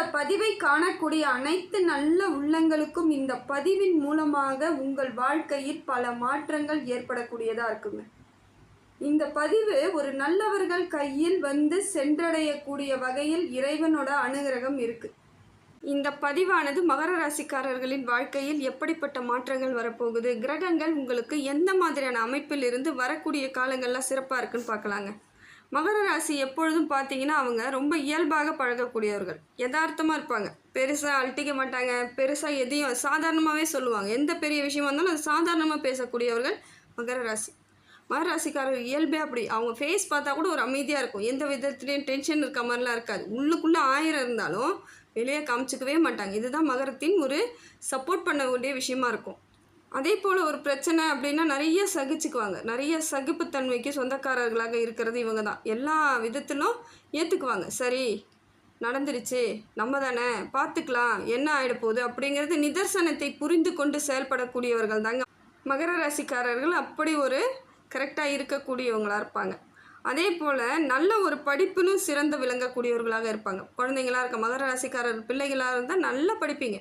இந்த பதிவை காணக்கூடிய அனைத்து நல்ல உள்ளங்களுக்கும் இந்த பதிவின் மூலமாக உங்கள் வாழ்க்கையில் பல மாற்றங்கள் ஏற்படக்கூடியதாக இருக்குங்க. இந்த பதிவு ஒரு நல்லவர்கள் கையில் வந்து சென்றடையக்கூடிய வகையில் இறைவனோட அனுகிரகம் இருக்குது இந்த பதிவானது மகர ராசிக்காரர்களின் வாழ்க்கையில் எப்படிப்பட்ட மாற்றங்கள் வரப்போகுது? கிரகங்கள் உங்களுக்கு எந்த மாதிரியான அமைப்பில் இருந்து வரக்கூடிய காலங்கள்லாம் சிறப்பாக இருக்குன்னு பார்க்கலாங்க. மகர ராசி எப்பொழுதும் பார்த்தீங்கன்னா அவங்க ரொம்ப இயல்பாக பழகக்கூடியவர்கள். யதார்த்தமாக இருப்பாங்க. பெருசாக அழட்டிக்க மாட்டாங்க. பெருசாக எதையும் சாதாரணமாகவே சொல்லுவாங்க. எந்த பெரிய விஷயமா இருந்தாலும் அது சாதாரணமாக பேசக்கூடியவர்கள் மகர ராசி. மகர ராசிக்காரர் இயல்பே அப்படி. அவங்க ஃபேஸ் பார்த்தா கூட ஒரு அமைதியாக இருக்கும். எந்த விதத்துலேயும் டென்ஷன் இருக்க மாதிரிலாம் இருக்காது. உள்ளுக்குள்ளே ஆயிரம் இருந்தாலும் வெளியே காமிச்சிக்கவே மாட்டாங்க. இதுதான் மகரத்தின் ஒரு சப்போர்ட் பண்ண வேண்டிய விஷயமா இருக்கும். அதே போல் ஒரு பிரச்சனை அப்படின்னா நிறைய சகிச்சுக்குவாங்க. நிறைய சகிப்புத்தன்மைக்கு சொந்தக்காரர்களாக இருக்கிறது இவங்க தான் எல்லா விதத்திலும் ஏற்றுக்குவாங்க சரி நடந்துருச்சு. நம்ம தானே பார்த்துக்கலாம் என்ன ஆகிடப்போகுது அப்படிங்கிறது நிதர்சனத்தை புரிந்து கொண்டு செயல்படக்கூடியவர்கள் தாங்க. மகர ராசிக்காரர்கள் அப்படி ஒரு கரெக்டாக இருக்கக்கூடியவங்களாக இருப்பாங்க. அதே போல் நல்ல ஒரு படிப்புன்னு சிறந்து விளங்கக்கூடியவர்களாக இருப்பாங்க. குழந்தைங்களா இருக்க மகர ராசிக்காரர் பிள்ளைகளாக இருந்தால் நல்லா படிப்பீங்க.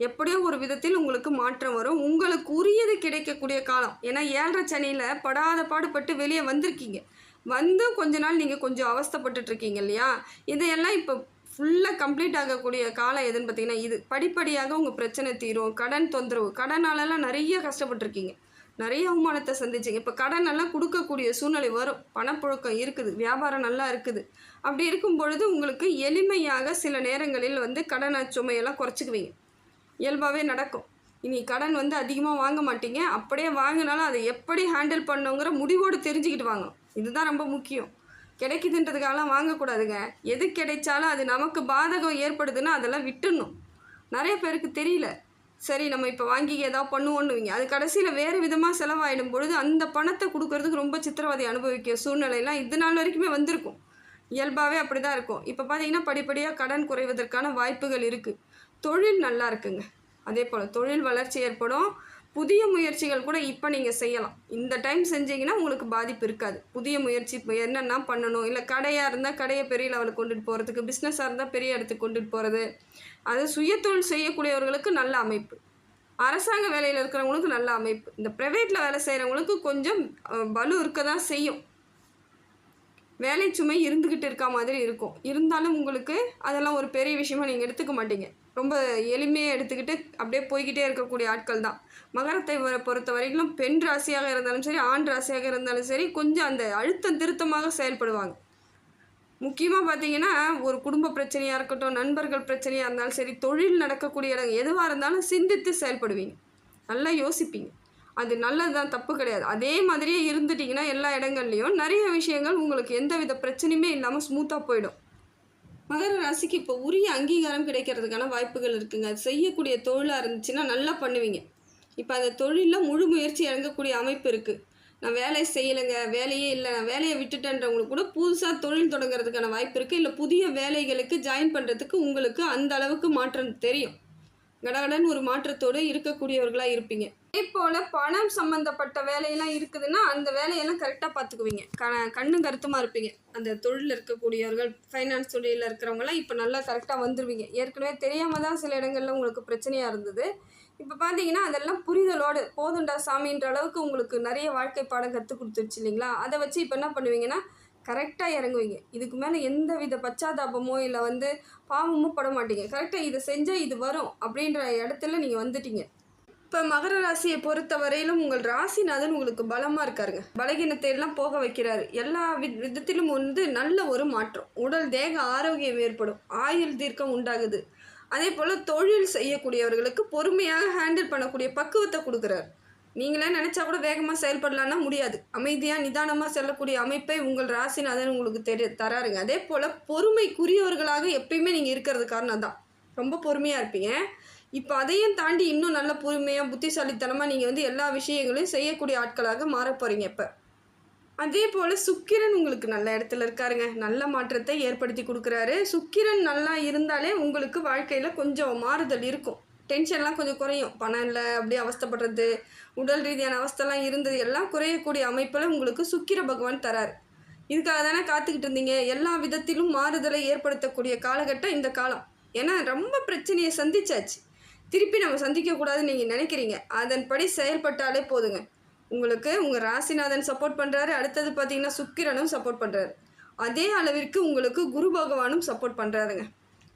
எப்படியோ ஒரு விதத்தில் உங்களுக்கு மாற்றம் வரும். உங்களுக்கு உரியது கிடைக்கக்கூடிய காலம். ஏன்னா ஏழரை சனியில் படாத பாடுபட்டு வெளியே வந்திருக்கீங்க. வந்து கொஞ்ச நாள் நீங்கள் கொஞ்சம் அவஸ்தப்பட்டுட்ருக்கீங்க இல்லையா? இதையெல்லாம் இப்போ ஃபுல்லாக கம்ப்ளீட் ஆகக்கூடிய காலம் எதுன்னு பார்த்தீங்கன்னா இது. படிப்படியாக உங்கள் பிரச்சனை தீரும். கடன் தொந்தரவு. கடனாலலாம் நிறைய கஷ்டப்பட்டிருக்கீங்க நிறைய அவமானத்தை சந்திச்சிங்க. இப்போ கடன் எல்லாம் கொடுக்கக்கூடிய சூழ்நிலை வரும். பணப்புழக்கம் இருக்குது. வியாபாரம் நல்லா இருக்குது. அப்படி இருக்கும் பொழுது உங்களுக்கு எளிமையாக சில நேரங்களில் வந்து கடனை சுமையெல்லாம் குறைச்சிக்குவீங்க. இயல்பாகவே நடக்கும். இனி கடன் வந்து அதிகமாக வாங்க மாட்டீங்க. அப்படியே வாங்கினாலும் அதை எப்படி ஹேண்டில் பண்ணுங்கிற முடிவோடு தெரிஞ்சுக்கிட்டு வாங்க. இதுதான் ரொம்ப முக்கியம். கிடைக்குதுன்றதுக்காகலாம் வாங்கக்கூடாதுங்க. எது கிடைச்சாலும் அது நமக்கு பாதகம் ஏற்படுதுன்னா அதெல்லாம் விட்டுடணும். நிறைய பேருக்கு தெரியல. சரி நம்ம இப்போ வாங்கி ஏதாவது பண்ணுவோன்னுவீங்க. அது கடைசியில் வேறு விதமாக செலவாயிடும் பொழுது அந்த பணத்தை கொடுக்கறதுக்கு ரொம்ப சித்திரவதை அனுபவிக்க சூழ்நிலையெல்லாம் இது நாள் வரைக்குமே வந்திருக்கும். இயல்பாகவே அப்படி தான் இருக்கும். இப்போ பார்த்தீங்கன்னா படிப்படியாக கடன் குறைவதற்கான வாய்ப்புகள் இருக்குது தொழில் நல்லா இருக்குங்க. அதே போல் தொழில் வளர்ச்சி ஏற்படும். புதிய முயற்சிகள் கூட இப்போ நீங்கள் செய்யலாம். இந்த டைம் செஞ்சீங்கன்னா உங்களுக்கு பாதிப்பு இருக்காது. புதிய முயற்சி இப்போ என்னென்ன பண்ணணும்? இல்லை கடையாக இருந்தால் கடையை பெரிய லெவலுக்கு கொண்டுட்டு போகிறதுக்கு பிஸ்னஸாக இருந்தால் பெரிய இடத்துக்கு கொண்டுட்டு போகிறது அது சுயத்தொழில் செய்யக்கூடியவர்களுக்கு நல்ல அமைப்பு. அரசாங்க வேலையில் இருக்கிறவங்களுக்கு நல்ல அமைப்பு. இந்த ப்ரைவேட்டில் வேலை செய்கிறவங்களுக்கு கொஞ்சம் பலு இருக்க தான் செய்யும். வேலை சுமை இருந்துக்கிட்டு இருக்க மாதிரி இருக்கும். இருந்தாலும் உங்களுக்கு அதெல்லாம் ஒரு பெரிய விஷயமா நீங்கள் எடுத்துக்க மாட்டீங்க. ரொம்ப எளிமையாக எடுத்துக்கிட்டு அப்படியே போய்கிட்டே இருக்கக்கூடிய ஆட்கள் தான். மகரத்தை பொறுத்த வரைக்கும் பெண் ராசியாக இருந்தாலும் சரி ஆண் ராசியாக இருந்தாலும் சரி கொஞ்சம் அந்த அழுத்தம் திருத்தமாக செயல்படுவாங்க. முக்கியமாக பார்த்தீங்கன்னா ஒரு குடும்ப பிரச்சனையாக இருக்கட்டும் நண்பர்கள் பிரச்சனையாக இருந்தாலும் சரி தொழில் நடக்கக்கூடிய இடம் எதுவாக இருந்தாலும் சிந்தித்து செயல்படுவீங்க. நல்லா யோசிப்பீங்க. அது நல்லது தான் தப்பு கிடையாது. அதே மாதிரியே இருந்துட்டிங்கன்னா எல்லா இடங்கள்லையும் நிறைய விஷயங்கள் உங்களுக்கு எந்த வித பிரச்சனையுமே இல்லாமல் ஸ்மூத்தாக போயிடும். மகர ராசிக்கு இப்போ உரிய அங்கீகாரம் கிடைக்கிறதுக்கான வாய்ப்புகள் இருக்குங்க. அது செய்யக்கூடிய தொழிலாக இருந்துச்சுன்னா நல்லா பண்ணுவீங்க. இப்போ அந்த தொழிலில் முழு முயற்சி இறங்கக்கூடிய அமைப்பு இருக்குது நான் வேலையை செய்யலைங்க வேலையே இல்லை நான் வேலையை விட்டுட்டேன்றவங்களுக்கு கூட புதுசாக தொழில் தொடங்குறதுக்கான வாய்ப்பு இருக்குது இல்லை புதிய வேலைகளுக்கு ஜாயின் பண்ணுறதுக்கு உங்களுக்கு அந்த அளவுக்கு மாற்றம் தெரியும். கடகடன் ஒரு மாற்றத்தோடு இருக்கக்கூடியவர்களாக இருப்பீங்க. அதே போல் பணம் சம்மந்தப்பட்ட வேலையெல்லாம் இருக்குதுன்னா அந்த வேலையெல்லாம் கரெக்டாக பார்த்துக்குவீங்க க கண்ணும் கருத்துமாக இருப்பீங்க. அந்த தொழிலில் இருக்கக்கூடியவர்கள் ஃபைனான்ஸ் தொழிலில் இருக்கிறவங்களாம் இப்போ நல்லா கரெக்டாக வந்துடுவீங்க ஏற்கனவே தெரியாமல் தான் சில இடங்களில் உங்களுக்கு பிரச்சனையாக இருந்தது. இப்போ பார்த்தீங்கன்னா அதெல்லாம் புரிதலோடு போதுண்டா சாமின்ற அளவுக்கு உங்களுக்கு நிறைய வாழ்க்கை பாடம் கற்றுக் கொடுத்துருச்சு இல்லைங்களா? அதை வச்சு இப்போ என்ன பண்ணுவீங்கன்னா கரெக்டாக இறங்குவீங்க. இதுக்கு மேலே எந்த வித பச்சாதாபமோ இல்லை வந்து பாவமோ பட மாட்டீங்க. கரெக்டாக இதை செஞ்சால் இது வரும் அப்படின்ற இடத்துல நீங்கள் வந்துட்டீங்க. இப்போ மகர ராசியை பொறுத்த வரையிலும் உங்கள் ராசிநாதன் உங்களுக்கு பலமாக இருக்காருங்க. பலகீனத்தை எல்லாம் போக வைக்கிறார். எல்லா வி- விதத்திலும் வந்து நல்ல ஒரு மாற்றம். உடல் தேக ஆரோக்கியம் ஏற்படும். ஆயுள் தீர்க்கம் உண்டாகுது. அதே போல் தொழில் செய்யக்கூடியவர்களுக்கு பொறுமையாக ஹேண்டில் பண்ணக்கூடிய பக்குவத்தை கொடுக்குறாரு. நீங்களே நினச்சா கூட வேகமாக செயல்படலான்னா முடியாது. அமைதியாக நிதானமாக செல்லக்கூடிய அமைப்பை உங்கள் ராசிநாதன் உங்களுக்கு தெரிய தராருங்க. அதே போல் பொறுமைக்குரியவர்களாக எப்பயுமே நீங்கள் இருக்கிறது காரணம் தான். ரொம்ப பொறுமையாக இருப்பீங்க. இப்போ அதையும் தாண்டி இன்னும் நல்ல பொறுமையாக புத்திசாலித்தனமாக நீங்கள் வந்து எல்லா விஷயங்களையும் செய்யக்கூடிய ஆட்களாக மாறப் போகிறீங்க இப்போ. அதே போல் சுக்கிரன் உங்களுக்கு நல்ல இடத்துல இருக்காருங்க. நல்ல மாற்றத்தை ஏற்படுத்தி கொடுக்குறாரு. சுக்கிரன் நல்லா இருந்தாலே உங்களுக்கு வாழ்க்கையில் கொஞ்சம் மாறுதல் இருக்கும். டென்ஷன்லாம் கொஞ்சம் குறையும். பணம் இல்லை அப்படியே அவஸ்தப்படுறது உடல் ரீதியான அவஸ்தெல்லாம் இருந்தது. எல்லாம் குறையக்கூடிய அமைப்பில் உங்களுக்கு சுக்கிர பகவான் தரார். இதுக்காக தானே காத்துக்கிட்டு இருந்தீங்க? எல்லா விதத்திலும் மாறுதலை ஏற்படுத்தக்கூடிய காலகட்டம் இந்த காலம். ஏன்னா ரொம்ப பிரச்சனையை சந்திச்சாச்சு. திருப்பி நம்ம சந்திக்கக்கூடாதுன்னு நீங்கள் நினைக்கிறீங்க. அதன்படி செயல்பட்டாலே போதுங்க. உங்களுக்கு உங்கள் ராசிநாதன் சப்போர்ட் பண்ணுறாரு அடுத்தது பார்த்தீங்கன்னா சுக்கிரனும் சப்போர்ட் பண்ணுறாரு அதே அளவிற்கு உங்களுக்கு குரு பகவானும் சப்போர்ட் பண்ணுறாருங்க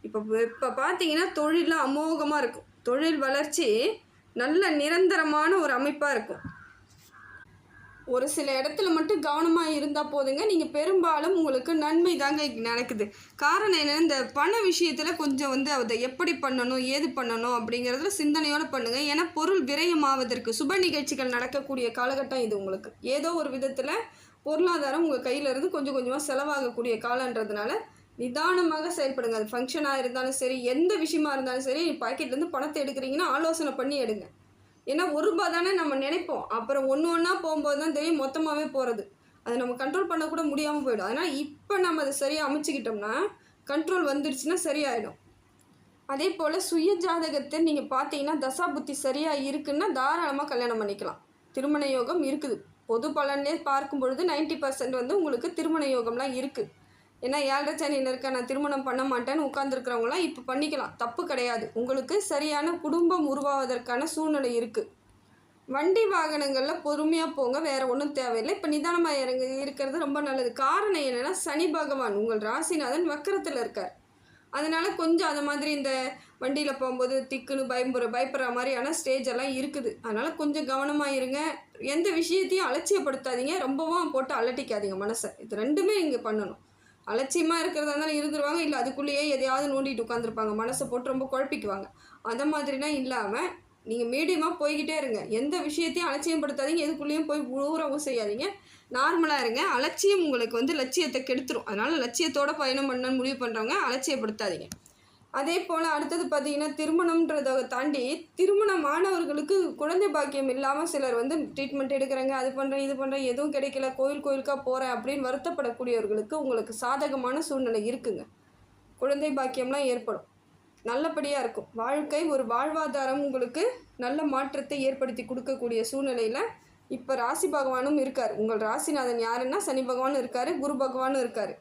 இப்போ இப்போ பார்த்தீங்கன்னா தொழிலில் அமோகமாக இருக்கும். தொழில் வளர்ச்சி நல்ல நிரந்தரமான ஒரு அமைப்பாக இருக்கும். ஒரு சில இடத்துல மட்டும் கவனமாக இருந்தால் போதுங்க. நீங்கள் பெரும்பாலும் உங்களுக்கு நன்மை தாங்க நடக்குது. காரணம் என்னென்னா இந்த பண விஷயத்தில் கொஞ்சம் வந்து அதை எப்படி பண்ணணும் ஏது பண்ணணும் அப்படிங்கிறதுல சிந்தனையோடு பண்ணுங்கள் ஏன்னா பொருள் விரயமாவதற்கு சுப நிகழ்ச்சிகள் நடக்கக்கூடிய காலகட்டம் இது உங்களுக்கு. ஏதோ ஒரு விதத்தில் பொருளாதாரம் உங்கள் கையிலேருந்து கொஞ்சம் கொஞ்சமாக செலவாகக்கூடிய காலன்றதுனால நிதானமாக செயல்படுங்க அது ஃபங்க்ஷனாக இருந்தாலும் சரி எந்த விஷயமா இருந்தாலும் சரி பாக்கெட்லேருந்து பணத்தை எடுக்கிறீங்கன்னா ஆலோசனை பண்ணி எடுங்க. ஏன்னா ஒரு ரூபா தானே நம்ம நினைப்போம். அப்புறம் ஒன்று ஒன்றா போகும்போது தான் தெரியும் மொத்தமாகவே போகிறது அதை நம்ம கண்ட்ரோல் பண்ணக்கூட முடியாமல் போயிடும். அதனால் இப்போ நம்ம அதை சரியாக அமைச்சிக்கிட்டோம்னா கண்ட்ரோல் வந்துடுச்சுன்னா சரியாயிடும். அதே போல் சுய ஜாதகத்தை நீங்கள் பார்த்தீங்கன்னா தசா புத்தி சரியாக இருக்குன்னா தாராளமாக கல்யாணம் பண்ணிக்கலாம். திருமண யோகம் இருக்குது. பொது பலன்லேயே பார்க்கும் பொழுது நைன்ட்டி பர்சன்ட் வந்து உங்களுக்கு திருமண யோகம்லாம் இருக்குது ஏன்னா ஏழரை சனியில் இருக்க நான் திருமணம் பண்ண மாட்டேன்னு உட்காந்துருக்கிறவங்களாம் இப்போ பண்ணிக்கலாம். தப்பு கிடையாது. உங்களுக்கு சரியான குடும்பம் உருவாவதற்கான சூழ்நிலை இருக்குது வண்டி வாகனங்களில் பொறுமையாக போங்க வேறு ஒன்றும் தேவையில்லை. இப்போ நிதானமாக இறங்க இருக்கிறது ரொம்ப நல்லது. காரணம் என்னென்னா சனி பகவான் உங்கள் ராசிநாதன் வக்கரத்தில் இருக்கார். அதனால் கொஞ்சம் அந்த மாதிரி இந்த வண்டியில் போகும்போது திக்குன்னு பயம்புற பயப்படுற மாதிரியான ஸ்டேஜ் எல்லாம் இருக்குது. அதனால் கொஞ்சம் கவனமாக இருங்க. எந்த விஷயத்தையும் அலட்சியப்படுத்தாதீங்க. ரொம்பவும் போட்டு அலட்டிக்காதீங்க மனசை. இது ரெண்டுமே நீங்கள் பண்ணணும். அலட்சியமாக இருக்கிறதா இருந்தாலும் இருந்துருவாங்க. இல்லை அதுக்குள்ளேயே எதையாவது நோண்டிட்டு உட்காந்துருப்பாங்க மனசை போட்டு ரொம்ப குழப்பிக்குவாங்க. அந்த மாதிரிலாம் இல்லாமல் நீங்கள் மீடியமாக போய்கிட்டே இருங்க. எந்த விஷயத்தையும் அலட்சியப்படுத்தாதீங்க. எதுக்குள்ளேயும் போய் ஊறவும் செய்யாதீங்க. நார்மலாக இருங்க. அலட்சியம் உங்களுக்கு வந்து லட்சியத்தை கெடுத்துரும். அதனால் லட்சியத்தோட பயணம் பண்ணணும்னு முடிவு பண்ணுறவங்க அலட்சியப்படுத்தாதீங்க. அதே போல் அடுத்தது பார்த்தீங்கன்னா திருமணம்ன்றதை தாண்டி திருமணமானவர்களுக்கு குழந்தை பாக்கியம் இல்லாமல் சிலர் வந்து ட்ரீட்மெண்ட் எடுக்கிறாங்க அது பண்ணுறேன் இது பண்ணுறேன் எதுவும் கிடைக்கல கோயில் கோயிலுக்காக போகிறேன் அப்படின்னு வருத்தப்படக்கூடியவர்களுக்கு உங்களுக்கு சாதகமான சூழ்நிலை இருக்குங்க. குழந்தை பாக்கியம்லாம் ஏற்படும். நல்லபடியாக இருக்கும். வாழ்க்கை ஒரு வாழ்வாதாரம் உங்களுக்கு நல்ல மாற்றத்தை ஏற்படுத்தி கொடுக்கக்கூடிய சூழ்நிலையில் இப்போ ராசி பகவானும் இருக்கார். உங்கள் ராசிநாதன் யாருன்னா சனி பகவானும் இருக்கார் குரு பகவானும் இருக்கார்.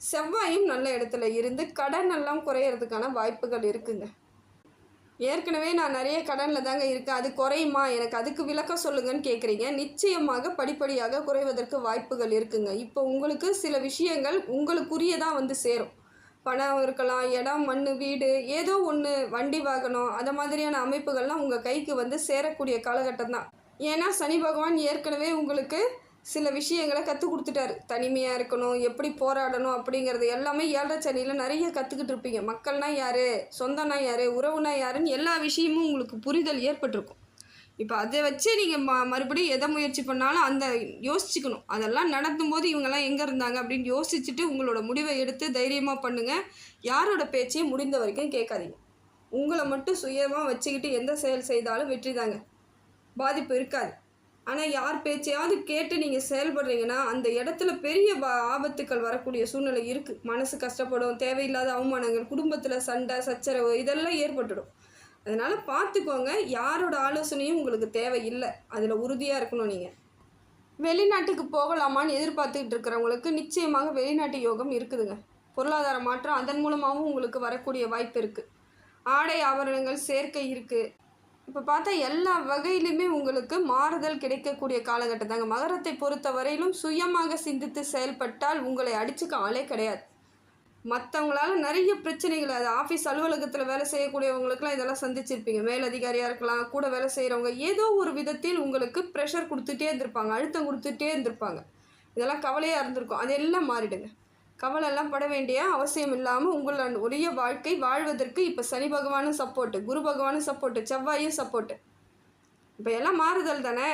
செவ்வாயும் நல்ல இடத்துல இருந்து கடன் எல்லாம் குறையிறதுக்கான வாய்ப்புகள் இருக்குங்க. ஏற்கனவே நான் நிறைய கடனில் தாங்க இருக்கேன். அது குறையுமா? எனக்கு அதுக்கு விளக்கம் சொல்லுங்கன்னு கேட்குறீங்க நிச்சயமாக படிப்படியாக குறைவதற்கு வாய்ப்புகள் இருக்குங்க. இப்போ உங்களுக்கு சில விஷயங்கள் உங்களுக்குரியதான் வந்து சேரும். பணம் இருக்கலாம் இடம் மண் வீடு ஏதோ ஒன்று வண்டி வாகனம் அந்த மாதிரியான அமைப்புகள்லாம் உங்கள் கைக்கு வந்து சேரக்கூடிய காலகட்டம் தான். ஏன்னா சனி பகவான் ஏற்கனவே உங்களுக்கு சில விஷயங்களை கற்றுக் கொடுத்துட்டாரு. தனிமையாக இருக்கணும் எப்படி போராடணும் அப்படிங்கிறது எல்லாமே ஏழரை சனியில் நிறைய கற்றுக்கிட்டு இருப்பீங்க. மக்கள்னா யார்? சொந்தம்னா யார்? உறவுனா யாருன்னு எல்லா விஷயமும் உங்களுக்கு புரிதல் ஏற்பட்டிருக்கும். இப்போ அதை வச்சு நீங்கள் ம மறுபடியும் எதை முயற்சி பண்ணாலும் அந்த யோசிச்சுக்கணும். அதெல்லாம் நடத்தும்போது இவங்கெல்லாம் எங்கே இருந்தாங்க அப்படின்னு யோசிச்சுட்டு உங்களோட முடிவை எடுத்து தைரியமாக பண்ணுங்கள் யாரோட பேச்சையும் முடிந்த வரைக்கும் கேட்காதீங்க. உங்களை மட்டும் சுயமாக வச்சுக்கிட்டு எந்த செயல் செய்தாலும் வெற்றி தாங்க. பாதிப்பு இருக்காது. ஆனால் யார் பேச்சையாவது கேட்டு நீங்கள் செயல்படுறீங்கன்னா அந்த இடத்துல பெரிய ஆபத்துக்கள் வரக்கூடிய சூழ்நிலை இருக்குது மனசு கஷ்டப்படும் தேவையில்லாத அவமானங்கள் குடும்பத்தில் சண்டை சச்சரவு இதெல்லாம் ஏற்பட்டுடும். அதனால் பார்த்துக்கோங்க யாரோட ஆலோசனையும் உங்களுக்கு தேவையில்லை. அதில் உறுதியாக இருக்கணும் நீங்கள் வெளிநாட்டுக்கு போகலாமான்னு எதிர்பார்த்துக்கிட்டு இருக்கிறவங்களுக்கு நிச்சயமாக வெளிநாட்டு யோகம் இருக்குதுங்க. பொருளாதார மாற்றம் அதன் மூலமாகவும் உங்களுக்கு வரக்கூடிய வாய்ப்பு இருக்குது ஆடை ஆபரணங்கள் சேர்க்கை இருக்குது இப்போ பார்த்தா எல்லா வகையிலுமே உங்களுக்கு மாறுதல் கிடைக்கக்கூடிய காலகட்டம் தாங்க மகரத்தை பொறுத்த வரையிலும் சுயமாக சிந்தித்து செயல்பட்டால் உங்களை அடிச்சுக்க ஆளே கிடையாது. மற்றவங்களால நிறைய பிரச்சனைகள் அது ஆஃபீஸ் அலுவலகத்தில் வேலை செய்யக்கூடியவங்களுக்குலாம் இதெல்லாம் சந்திச்சிருப்பீங்க. மேலதிகாரியாக இருக்கலாம் கூட வேலை செய்கிறவங்க ஏதோ ஒரு விதத்தில் உங்களுக்கு ப்ரெஷர் கொடுத்துட்டே இருந்திருப்பாங்க அழுத்தம் கொடுத்துட்டே இருந்திருப்பாங்க. இதெல்லாம் கவலையாக இருந்திருக்கும். அதெல்லாம் மாறிடுங்க. கவலைலாம் பட வேண்டிய அவசியம் இல்லாமல் உங்களோட உரிய வாழ்க்கை வாழ்வதற்கு இப்போ சனி பகவானும் சப்போர்ட்டு குரு பகவானும் சப்போர்ட்டு செவ்வாயும் சப்போர்ட்டு இப்போ எல்லாம் மாறுதல் தானே?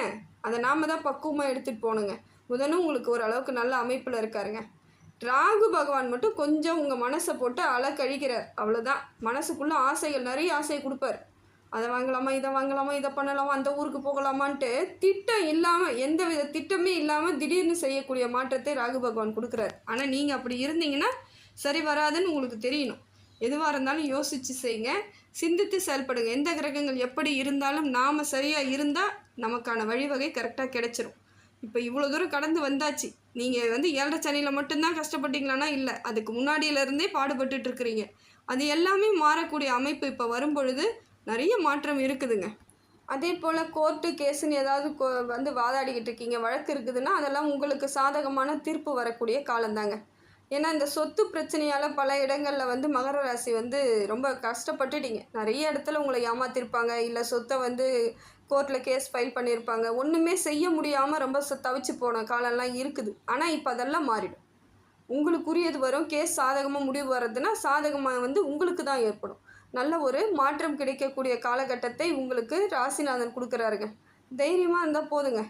அதை நாம தான் பக்குவமாக எடுத்துகிட்டு போகணுங்க புதனும் உங்களுக்கு ஓரளவுக்கு நல்ல அமைப்பில் இருக்காருங்க. ராகு பகவான் மட்டும் கொஞ்சம் உங்கள் மனசை போட்டு அழக்கழிக்கிறார் அவ்வளோதான் மனசுக்குள்ளே ஆசைகள் நிறைய ஆசையை கொடுப்பார். அதை வாங்கலாமா இதை வாங்கலாமா இதை பண்ணலாமா அந்த ஊருக்கு போகலாமான்ட்டு திட்டம் இல்லாமல் எந்த வித திட்டமே இல்லாமல் திடீர்னு செய்யக்கூடிய மாற்றத்தை ராகு பகவான் கொடுக்குறாரு. ஆனால் நீங்கள் அப்படி இருந்தீங்கன்னா சரி வராதுன்னு உங்களுக்கு தெரியணும். எதுவாக இருந்தாலும் யோசித்து செய்யுங்க. சிந்தித்து செயல்படுங்க. எந்த கிரகங்கள் எப்படி இருந்தாலும் நாம் சரியாக இருந்தால் நமக்கான வழிவகை கரெக்டாக கிடைச்சிரும். இப்போ இவ்வளோ தூரம் கடந்து வந்தாச்சு. நீங்கள் வந்து ஏழரை சனியில் மட்டும்தான் கஷ்டப்பட்டீங்களான்னா இல்லை. அதுக்கு முன்னாடியிலேருந்தே பாடுபட்டுட்ருக்குறீங்க அது எல்லாமே மாறக்கூடிய அமைப்பு இப்போ வரும் பொழுது நிறைய மாற்றம் இருக்குதுங்க. அதே போல் கோர்ட்டு கேஸுன்னு ஏதாவது கோ வந்து வாதாடிக்கிட்டு இருக்கீங்க வழக்கு இருக்குதுன்னா அதெல்லாம் உங்களுக்கு சாதகமான தீர்ப்பு வரக்கூடிய காலம்தாங்க ஏன்னா இந்த சொத்து பிரச்சனையால் பல இடங்களில் வந்து மகர ராசி வந்து ரொம்ப கஷ்டப்பட்டுட்டீங்க. நிறைய இடத்துல உங்களை ஏமாத்திருப்பாங்க. இல்லை சொத்தை வந்து கோர்ட்டில் கேஸ் ஃபைல் பண்ணியிருப்பாங்க ஒன்றுமே செய்ய முடியாமல் ரொம்ப தவிச்சு போன காலம்லாம் இருக்குது. ஆனால் இப்போ அதெல்லாம் மாறிடும். உங்களுக்குரியது வரும். கேஸ் சாதகமாக முடிவு வர்றதுன்னா சாதகமாக வந்து உங்களுக்கு தான் ஏற்படும். நல்ல ஒரு மாற்றம் கிடைக்கக்கூடிய காலகட்டத்தை உங்களுக்கு ராசிநாதன் கொடுக்குறாருங்க. தைரியமாக இருந்தால் போதுங்க.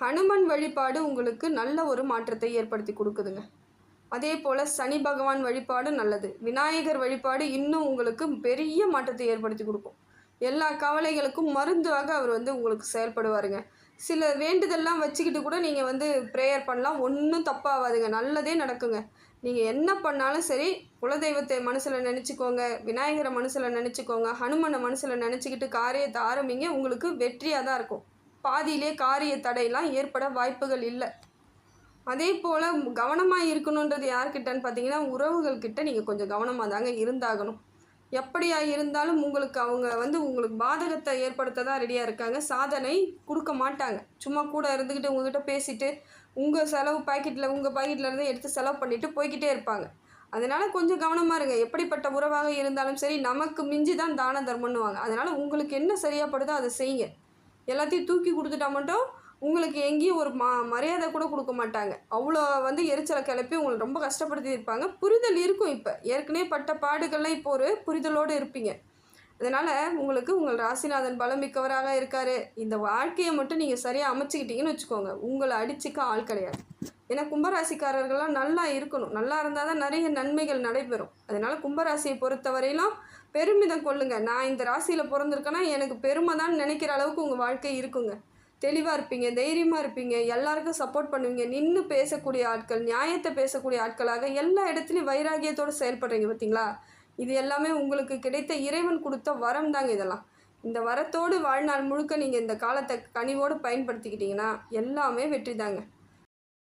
ஹனுமன் வழிபாடு உங்களுக்கு நல்ல ஒரு மாற்றத்தை ஏற்படுத்தி கொடுக்குதுங்க. அதே போல் சனி பகவான் வழிபாடு நல்லது. விநாயகர் வழிபாடு இன்னும் உங்களுக்கு பெரிய மாற்றத்தை ஏற்படுத்தி கொடுக்கும். எல்லா கவலைகளுக்கும் மருந்தாக அவர் வந்து உங்களுக்கு செயல்படுவாருங்க. சில வேண்டுதல்லாம் வச்சுக்கிட்டு கூட நீங்கள் வந்து ப்ரேயர் பண்ணலாம். ஒன்றும் தப்பாகாதுங்க நல்லதே நடக்குங்க. நீங்கள் என்ன பண்ணாலும் சரி குலதெய்வத்தை மனசில் நினச்சிக்கோங்க விநாயகரை மனசில் நினச்சிக்கோங்க ஹனுமனை மனசில் நினச்சிக்கிட்டு காரியத்தை ஆரம்பிங்க உங்களுக்கு வெற்றியாக தான் இருக்கும். பாதியிலே காரிய தடையெல்லாம் ஏற்பட வாய்ப்புகள் இல்லை. அதே போல் கவனமாக இருக்கணுன்றது யார்கிட்டன்னு பார்த்தீங்கன்னா உறவுகள்கிட்ட நீங்கள் கொஞ்சம் கவனமாக தாங்க இருந்தாகணும். எப்படியா இருந்தாலும் உங்களுக்கு அவங்க வந்து உங்களுக்கு பாதகத்தை ஏற்படுத்த தான் ரெடியாக இருக்காங்க. சாதனை கொடுக்க மாட்டாங்க. சும்மா கூட இருந்துக்கிட்டு உங்ககிட்ட பேசிட்டு உங்கள் செலவு பாக்கெட்டில் உங்கள் பாக்கெட்டில் இருந்து எடுத்து செலவு பண்ணிவிட்டு போய்கிட்டே இருப்பாங்க. அதனால் கொஞ்சம் கவனமாக இருங்க. எப்படிப்பட்ட உறவாக இருந்தாலும் சரி நமக்கு மிஞ்சி தான் தான தர்மம்னுவாங்க அதனால் உங்களுக்கு என்ன சரியாக படுதோ அதை செய்யுங்க. எல்லாத்தையும் தூக்கி கொடுத்துட்டா மட்டும் உங்களுக்கு எங்கேயும் ஒரு மா மரியாதை கூட கொடுக்க மாட்டாங்க. அவ்வளோ வந்து எரிச்சலை கிளப்பி உங்களை ரொம்ப கஷ்டப்படுத்தி இருப்பாங்க. புரிதல் இருக்கும் இப்போ. ஏற்கனவே பட்ட பாடுகள்லாம் இப்போ ஒரு புரிதலோடு இருப்பீங்க. அதனால் உங்களுக்கு உங்கள் ராசிநாதன் பலம் மிக்கவராக இருக்கார். இந்த வாழ்க்கையை மட்டும் நீங்கள் சரியாக அமைச்சிக்கிட்டீங்கன்னு வச்சுக்கோங்க. உங்களை அடிச்சுக்க ஆள் கிடையாது. ஏன்னா கும்பராசிக்காரர்கள்லாம் நல்லா இருக்கணும். நல்லா இருந்தால் தான் நிறைய நன்மைகள் நடைபெறும். அதனால் கும்பராசியை பொறுத்தவரையிலும் பெருமிதம் கொள்ளுங்க. நான் இந்த ராசியில் பிறந்திருக்கேன்னா எனக்கு பெருமை தான் நினைக்கிற அளவுக்கு உங்கள் வாழ்க்கை இருக்குங்க. தெளிவாக இருப்பீங்க தைரியமாக இருப்பீங்க. எல்லாருக்கும் சப்போர்ட் பண்ணுவீங்க. நின்று பேசக்கூடிய ஆட்கள் நியாயத்தை பேசக்கூடிய ஆட்களாக எல்லா இடத்துலையும் வைராகியத்தோடு செயல்படுறீங்க பார்த்தீங்களா இது எல்லாமே உங்களுக்கு கிடைத்த இறைவன் கொடுத்த வரம் தாங்க இதெல்லாம். இந்த வரத்தோடு வாழ்நாள் முழுக்க நீங்கள் இந்த காலத்தை கனிவோடு பயன்படுத்திக்கிட்டிங்கன்னா எல்லாமே வெற்றி தாங்க.